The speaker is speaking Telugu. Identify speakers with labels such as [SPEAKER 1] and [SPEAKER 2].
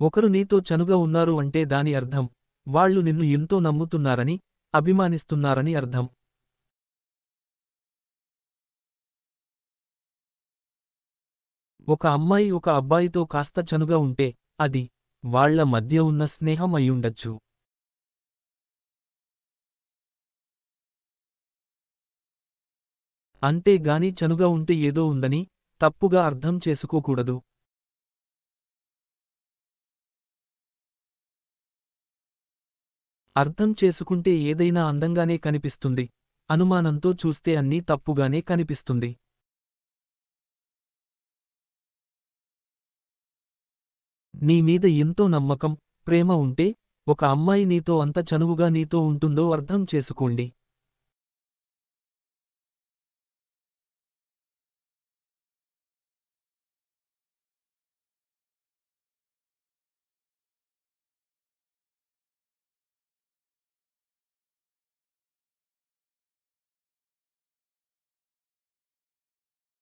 [SPEAKER 1] ఒకరు నీతో చనుగా ఉన్నారు అంటే దాని అర్థం. వాళ్ళు నిన్ను ఎంతో నమ్ముతున్నారని అభిమానిస్తున్నారని అర్థం. ఒక అమ్మాయి ఒక అబ్బాయితో కాస్త చనుగా ఉంటే అది వాళ్ళ మధ్య ఉన్న స్నేహం అయ్యుండొచ్చు. అంతేగాని చనుగా ఉంటే ఏదో ఉందని తప్పుగా అర్థం చేసుకోకూడదు. అర్థం చేసుకుంటే ఏదైనా అందంగానే కనిపిస్తుంది. అనుమానంతో చూస్తే అన్నీ తప్పుగానే కనిపిస్తుంది. నీ మీద ఎంతో నమ్మకం ప్రేమ ఉంటే ఒక అమ్మాయి నీతో అంత చనువుగా నీతో ఉంటుందో అర్థం చేసుకోండి.